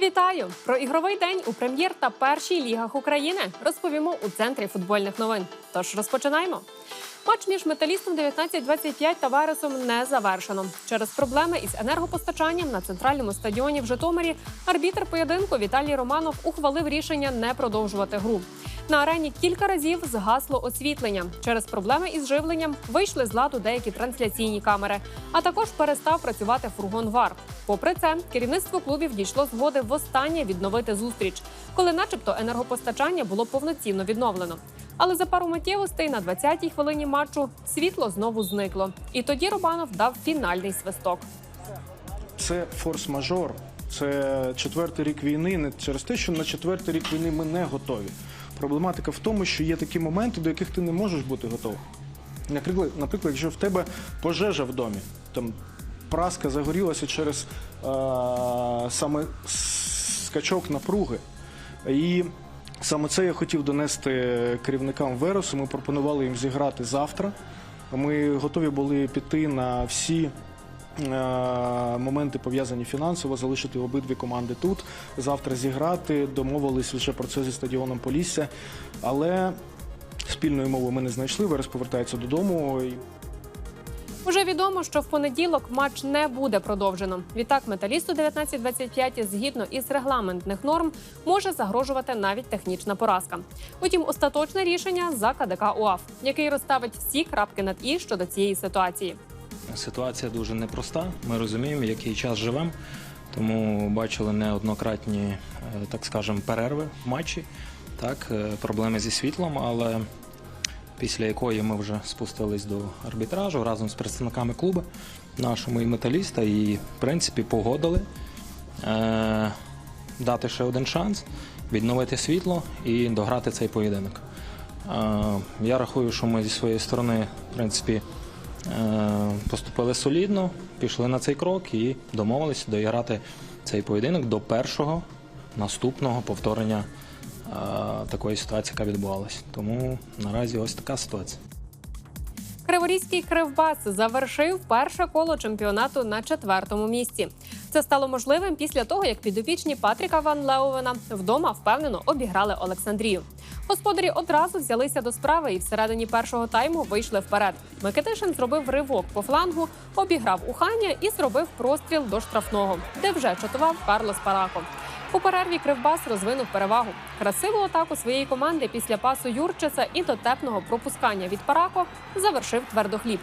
Вітаю! Про ігровий день у прем'єр та першій лігах України розповімо у центрі футбольних новин. Тож розпочинаємо. Матч між металістом 19-25 та Вересом не завершено. Через проблеми із енергопостачанням на центральному стадіоні в Житомирі арбітр поєдинку Віталій Романов ухвалив рішення не продовжувати гру. На арені кілька разів згасло освітлення. Через проблеми із живленням вийшли з ладу деякі трансляційні камери, а також перестав працювати фургон ВАР. Попри це, керівництво клубів дійшло згоди востаннє відновити зустріч, коли, начебто, енергопостачання було повноцінно відновлено. Але за пару миттєвостей на 20-й хвилині матчу світло знову зникло. І тоді Рубанов дав фінальний свисток. Це форс-мажор. Це четвертий рік війни. Не через те, що на четвертий рік війни ми не готові. Проблематика в тому, що є такі моменти, до яких ти не можеш бути готовий. Наприклад, наприклад, якщо в тебе пожежа в домі, там праска загорілася через е, саме скачок напруги. І саме це я хотів донести керівникам Вересу. Ми пропонували їм зіграти завтра. Ми готові були піти на всі моменти пов'язані фінансово, залишити обидві команди тут, завтра зіграти. Домовились вже про це зі стадіоном Полісся. Але спільної мови ми не знайшли. Верес повертається додому. Уже відомо, що в понеділок матч не буде продовжено. Відтак металісту 19-25 згідно із регламентних норм може загрожувати навіть технічна поразка. Утім, остаточне рішення за КДК УАФ, який розставить всі крапки над і щодо цієї ситуації. Ситуація дуже непроста. Ми розуміємо, який час живемо, тому бачили неоднократні, е, так скажемо, перерви в матчі, так, е, проблеми зі світлом, але після якої ми вже спустились до арбітражу разом з представниками клубу нашому і металіста, і в принципі погодили е, дати ще один шанс, відновити світло і дограти цей поєдинок. Е, Я рахую, що ми зі своєї сторони, в принципі, поступили солідно, пішли на цей крок і домовилися доіграти цей поєдинок до першого наступного повторення е, такої ситуації, яка відбувалася. Тому наразі ось така ситуація. Криворізький кривбас завершив перше коло чемпіонату на четвертому місці. Це стало можливим після того, як підопічні Патріка Ван Леовена вдома впевнено обіграли Олександрію. Господарі одразу взялися до справи і всередині першого тайму вийшли вперед. Микитишин зробив ривок по флангу, обіграв Уханя і зробив простріл до штрафного, де вже чатував Карлос Парако. У перерві Кривбас розвинув перевагу. Красиву атаку своєї команди після пасу Юрчеса і дотепного пропускання від Парако завершив твердохліб.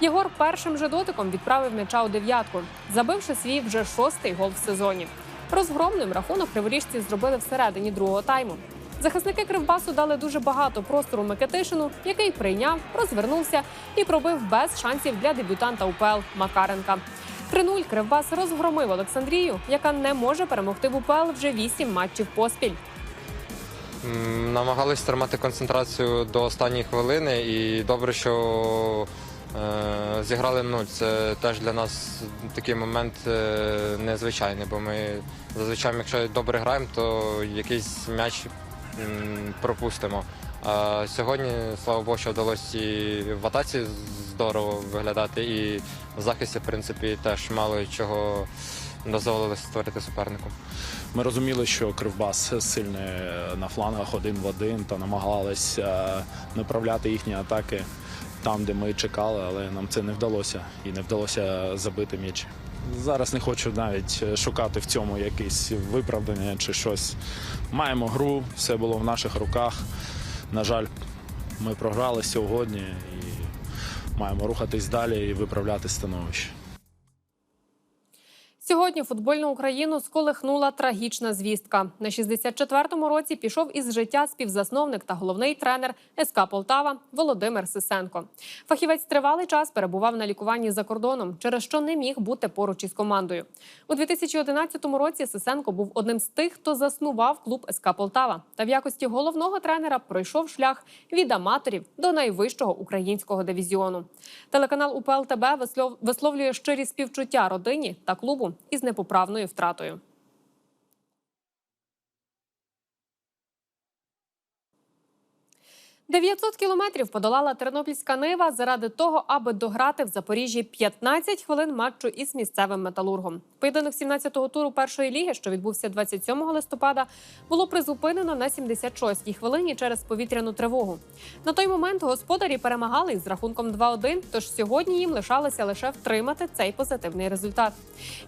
Єгор першим же дотиком відправив м'яча у дев'ятку, забивши свій вже шостий гол в сезоні. Розгромним рахунок криворіжці зробили всередині другого тайму. Захисники Кривбасу дали дуже багато простору Микитишину, який прийняв, розвернувся і пробив без шансів для дебютанта УПЛ Макаренка. 3-0 Кривбас розгромив Олександрію, яка не може перемогти в УПЛ вже вісім матчів поспіль. Намагались тримати концентрацію до останньої хвилини, і добре, що е, зіграли в нуль. Це теж для нас такий момент е, незвичайний, бо ми зазвичай, якщо добре граємо, то якийсь м'яч пропустимо. Сьогодні, слава Богу, що вдалося і в атаці здорово виглядати, і в захисті, в принципі, теж мало чого дозволили створити супернику. Ми розуміли, що Кривбас сильний на флангах один в один та намагалися направляти їхні атаки там, де ми чекали, але нам це не вдалося і не вдалося забити м'яч. Зараз не хочу навіть шукати в цьому якісь виправдання чи щось. Маємо гру, все було в наших руках. На жаль, ми програли сьогодні і маємо рухатись далі і виправляти становище. Сьогодні футбольну Україну сколихнула трагічна звістка. На 64-му році пішов із життя співзасновник та головний тренер СК Полтава Володимир Сисенко. Фахівець тривалий час перебував на лікуванні за кордоном, через що не міг бути поруч із командою. У 2011 році Сисенко був одним з тих, хто заснував клуб СК Полтава та в якості головного тренера пройшов шлях від аматорів до найвищого українського дивізіону. Телеканал УПЛ ТБ вислов- висловлює щирі співчуття родині та клубу із непоправною втратою. 900 кілометрів подолала тернопільська нива заради того, аби дограти в Запоріжжі 15 хвилин матчу із місцевим металургом. Поєдинок 17-го туру першої ліги, що відбувся 27 листопада, було призупинено на 76-й хвилині через повітряну тривогу. На той момент господарі перемагали із рахунком 2-1, тож сьогодні їм лишалося лише втримати цей позитивний результат.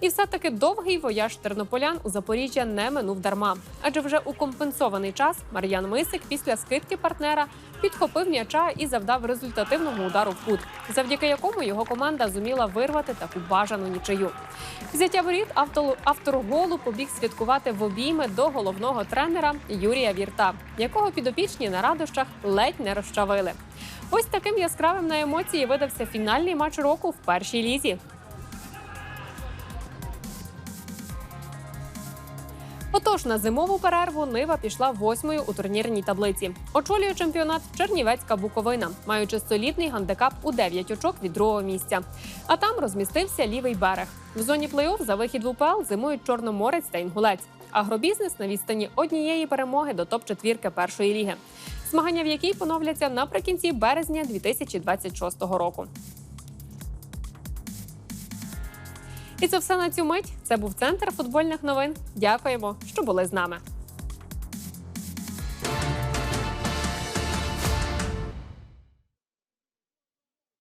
І все-таки довгий вояж тернополян у Запоріжжя не минув дарма, адже вже у компенсований час Мар'ян Мисик після скидки партнера підхопив м'яча і завдав результативного удару в кут, завдяки якому його команда зуміла вирвати таку бажану нічию. Взяття воріт автор, голу побіг святкувати в обійми до головного тренера Юрія Вірта, якого підопічні на радощах ледь не розчавили. Ось таким яскравим на емоції видався фінальний матч року в першій лізі. Отож, на зимову перерву Нива пішла восьмою у турнірній таблиці. Очолює чемпіонат Чернівецька Буковина, маючи солідний гандикап у 9 очок від другого місця. А там розмістився лівий берег. В зоні плей-офф за вихід в УПЛ зимують Чорноморець та Інгулець. Агробізнес на відстані однієї перемоги до топ-четвірки першої ліги. Змагання в якій поновляться наприкінці березня 2026 року. І це все на цю мить. Це був центр футбольних новин. Дякуємо, що були з нами.